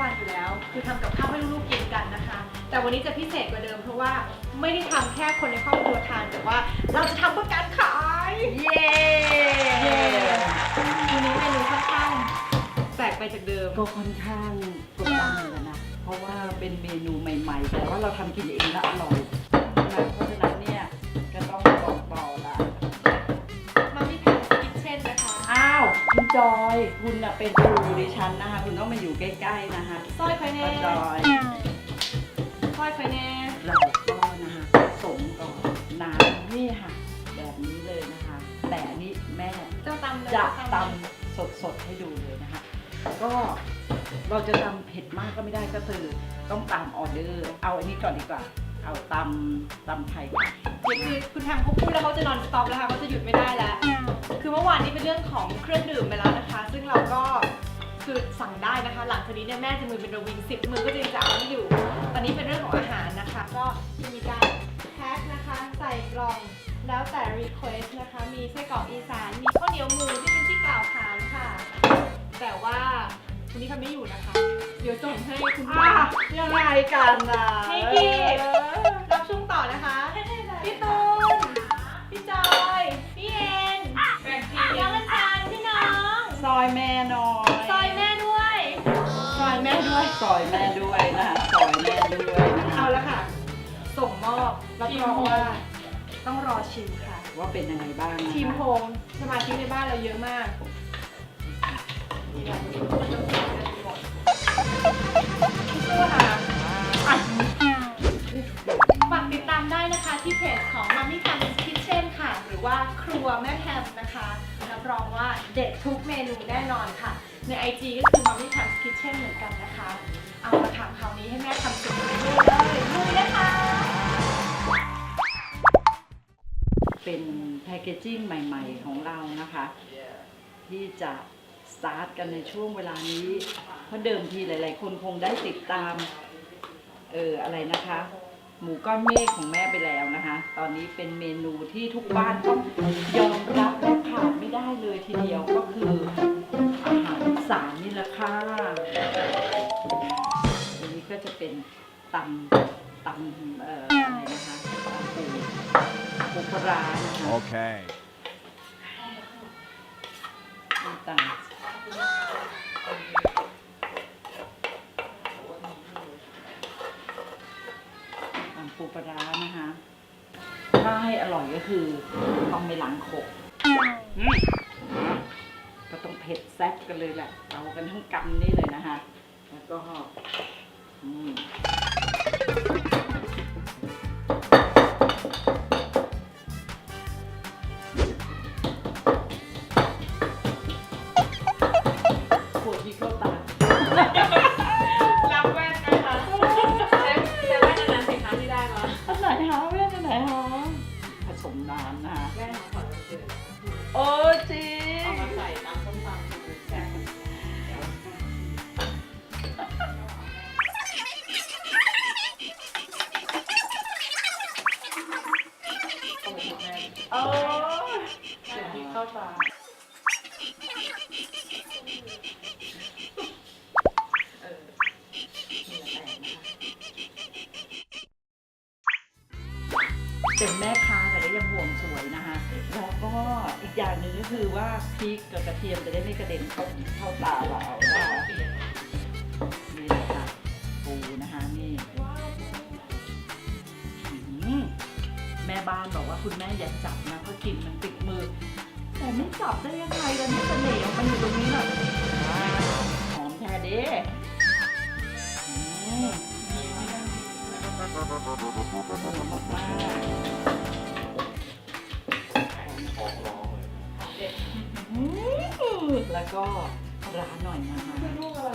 วันอยู่แล้ว คือทำกับข้าวให้ลูกๆกินกันนะคะ แต่วันนี้จะพิเศษกว่าเดิมเพราะว่าไม่ได้ทำแค่คนในครอบครัวทานแต่ว่าเราจะทำเพื่อการขายเย้เย้ทีนี้เมนูค่อนข้างแปลกไปจากเดิม ก็ค่อนข้างกดดันเหมือนกันนะ เพราะว่าเป็นเมนูใหม่ ๆ แต่ว่าเราทำกินเองแล้วอร่อย จอย คุณน่ะเป็นครูดิฉันนะคะ คุณต้องมาอยู่ใกล้ๆนะคะสร้อยไฟแน่คุณจอยสร้อยไฟแน่เราก็นะคะผสมก่อนน้ำนี่ค่ะ แบบนี้เลยนะคะ แต่อันนี้แม่เจ้าตำเลยจะเจ้าตำสดๆให้ดูเลยนะคะ ก็เราจะตำเผ็ดมากก็ไม่ได้ก็คือต้องตามออเดอร์ เอาอันนี้ก่อนดีกว่า เอาตำตำไทยก่อนเดี๋ยวคือคุณแฮมเขาพูดแล้วเขาจะนอนสต็อปแล้วค่ะเขาจะหยุดไม่ได้แล้ว คือเมื่อวานนี้เป็นเรื่องของเครื่องดื่มไปแล้วนะคะ ซึ่งเราก็คือสั่งได้นะคะ หลังจากนี้เนี่ยแม่จะมือเป็นระวิงสิบมือก็จะจะเอาไม่อยู่ ตอนนี้เป็นเรื่องของอาหารนะคะ ก็มีการแพ็คนะคะ ใส่กล่องแล้วแต่ request นะคะ มีไส้กรอกอีสาน มีข้าวเหนียวหมูที่เป็นที่กล่าวขานค่ะ แต่ว่าวันนี้เขาไม่อยู่นะคะ เดี๋ยวส่งให้คุณอะป้ายังไงกันล่ะนิกกี้ รับช่วงต่อนะคะ พี่ตูน พี่จอย พี่เอ็นน้องกัญชันพี่น้อง ซอยแม่หน่อย ซอยแม่ด้วย ซอยแม่ด้วย ซอยแม่ด้วยนะคะซอยแม่ด้วยนะคะเอาละค่ะ ส่งมอบรับรองว่า ต้องรอชิมค่ะ ว่าเป็นยังไงบ้างนะคะทีมโฮมสมาชิกในบ้านเราเยอะมากสู้ค่ะอะ ฝากติดตามได้นะคะที่เพจของ Mummy t a m Kitchen ค่ะ หรือว่าครัวแม่แพมนะคะรับรองว่าเด็ดทุกเมนูแน่นอนค่ะ ใน IG ก็คือ Mummy t a m Kitchen เหมือนกันนะคะ เอาละค่ะคราวนี้ให้แม่ทำสุดมือเลยลุยนะคะ เป็นแพคเกจจิ้งใหม่ๆของเรานะคะ ที่จะสตาร์ทกันในช่วงเวลานี้ เพราะเดิมทีหลาย ๆ คนคงได้ติดตาม เอออะไรนะคะ หมูก้อนเมฆของแม่ไปแล้วนะคะ ตอนนี้เป็นเมนูที่ทุกบ้านต้องยอมรับและขาดไม่ได้เลยทีเดียวก็คืออาหารอีสานนี่แหละค่ะอันนี้ก็จะเป็นตำตำเอ่ออะไรนะคะตำปูปูปลาร้านะคะ Okay. น้ำตาลตำ ปูปลาร้านะคะ ถ้าให้อร่อยก็คือต้องไปหลังโขกอืมก็ต้องเผ็ดแซ่บกันเลยแหละเอากันทั้งกำนี่เลยนะคะ แล้วก็อืม เป็นแม่ค้าแต่ก็ยังห่วงสวยนะคะแล้วก็อีกอย่างหนึ่งก็คือว่าพริกกับกระเทียมจะได้ไม่กระเด็นเข้าเข้าตาเรานะคะนี่แหละค่ะปูนะคะนี่อื้อหือแม่บ้านบอกว่าคุณแม่อย่าจับนะเพราะกลิ่นมันติดมือ แต่ไม่จับได้ยังไงล่ะนี่เสน่ห์ของมันอยู่ตรงนี้น่ะหอมแท้เด้ แล้วก็ร้านหน่อยนะ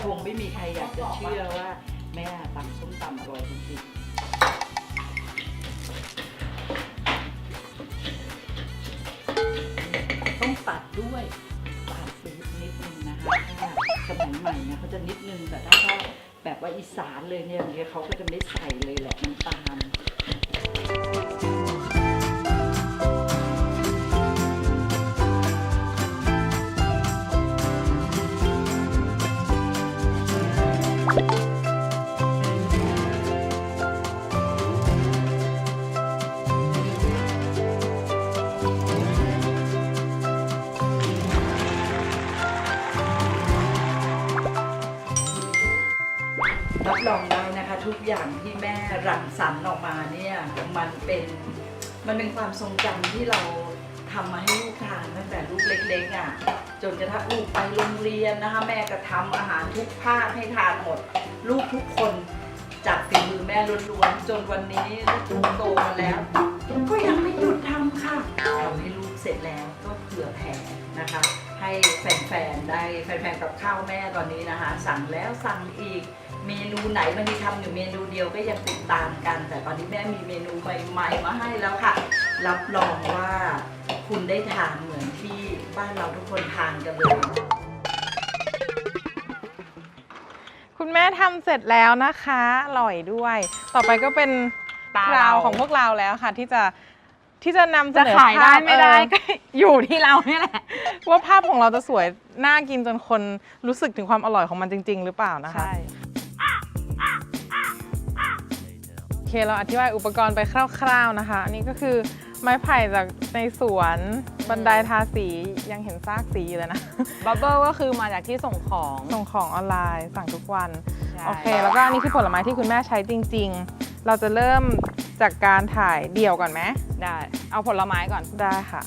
คงไม่มีใครอยากจะเชื่อว่า แม่ตำส้มตำอร่อยจริงๆต้องตัดด้วยตัดปี๊บนิดนึงนะคะสมัยใหม่เนี่ยเขาจะนิดนึงแต่ถ้า แบบว่าอีสานเลยเนี่ยอย่างเงี้ยเขาก็จะไม่ใส่เลยแหละน้ำตาล รับรองได้นะคะ ทุกอย่างที่แม่รังสรรค์ออกมาเนี่ยมันเป็นมันเป็นความทรงจำที่เราทำมาให้ลูกทานตั้งแต่ลูกเล็กๆอะจนกระทั่งลูกไปโรงเรียนนะคะ แม่ก็ทำอาหารทุกภาคให้ทานหมด ลูกทุกคนจากฝีมือแม่ล้วนๆจนวันนี้ลูกโตมาแล้ว ก็ยังไม่หยุดทำค่ะทำให้ลูกเสร็จแล้วก็เผื่อแผ่นะคะ ให้แฟนๆได้แฟนๆกับข้าวแม่ตอนนี้นะคะ สั่งแล้วสั่งอีก เมนูไหนบางทีทำอยู่เมนูเดียวก็ยังติดตามกัน แต่ตอนนี้แม่มีเมนูใหม่ๆมาให้แล้วค่ะ รับรองว่าคุณได้ทานเหมือนที่บ้านเราทุกคนทานกันเลยคุณแม่ทำเสร็จแล้วนะคะ อร่อยด้วย ต่อไปก็เป็นตาคเราราวของพวกเราแล้วค่ะ ที่จะที่จะนำเสจะนอขายได้ภาพไม่ได้เอก็อยู่ที่เราเนี่ยแหละอว่าภาพของเราจะสวยน่ากินจนคนรู้สึกถึงความอร่อยของมันจริง ๆ หรือเปล่านะคะโอ เคเราอธิบายอุปกรณ์ไปคร่าวๆนะคะ อันนี้ก็คือไม้ไผ่จากในสวนบันไดทาสียังเห็นซากสีอยู่เลยนะ บับเบิลก็คือมาจากที่ส่งของส่งของออนไลน์สั่งทุกวันใช่โอเค แล้วก็อันนี้คือผลไม้ที่คุณแม่ใช้จริง ๆ เราจะเริ่มจากการถ่ายเดี่ยวก่อนไหมได้ เอาผลไม้ก่อนได้ค่ะ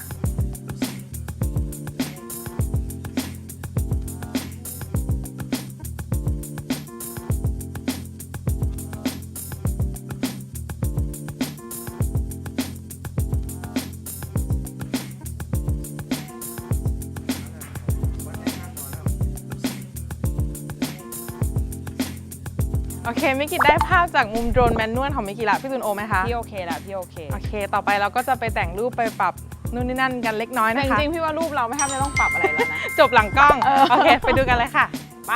โอเคมิกิได้ภาพจากมุมโดรนแมนนวลของมิกิละพี่ตุนโอไหมคะพี่โอเคละพี่โอเค โอเค ต่อไปเราก็จะไปแต่งรูปไปปรับนู่นนี่นั่นกันเล็กน้อยแต่นะจคะ ริงๆพี่ว่ารูปเราไม่แทบจะต้องปรับอะไรแล้วนะ จบหลังกล้อง โอเค ไปดูกันเลยค่ะ ไป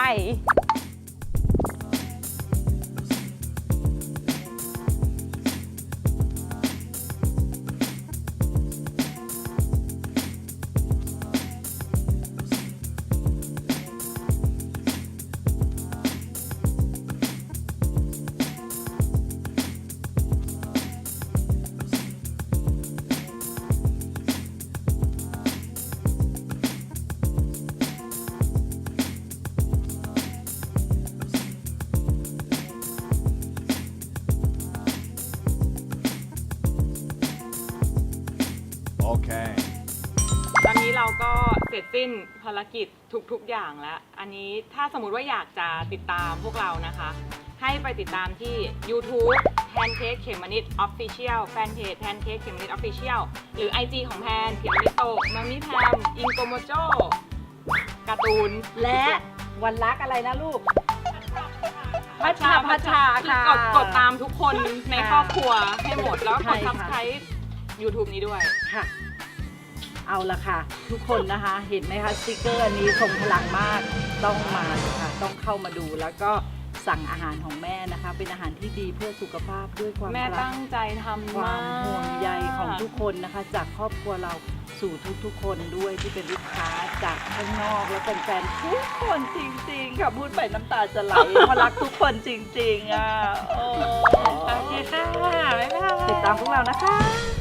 Okay. ตอนนี้เราก็เสร็จสิ้นภารกิจทุกๆอย่างแล้ว อันนี้ถ้าสมมุติว่าอยากจะติดตามพวกเรานะคะ ให้ไปติดตามที่ YouTube แพนเค้กเขมมนิด Official แฟนเพจแพนเค้กเขมมนิด Official หรือ IG ของแพนเขมมนิดโตมามิแพมอิงโกโมโจการ์ตูน และวันรักอะไรนะลูก พัชชาพัชชาค่ะ กดกดตามทุกคนในครอบครัวให้หมดแล้วกดใช่ค่ะ subscribe YouTube นี้ด้วย ค่ะ เอาละค่ะ ทุกคนนะคะ เห็นไหมคะสติกเกอร์อันนี้ทรงพลังมากต้องมาเลยค่ะ ต้องเข้ามาดูแล้วก็สั่งอาหารของแม่นะคะ เป็นอาหารที่ดีเพื่อสุขภาพด้วยความแม่รักตั้งใจทำความกห่วงใยของทุกคนนะคะ จากครอบครัวเราสู่ทุกๆ คนด้วยที่เป็นลูกค้าจากข้างนอกและแฟนๆทุกคนจริงๆค่ะพูดไปน้ำตาจะไหลเพราะรักทุกคนจริงๆอะโอ้โอเคค่ะบ๊ายบายติดตามพวกเรานะคะ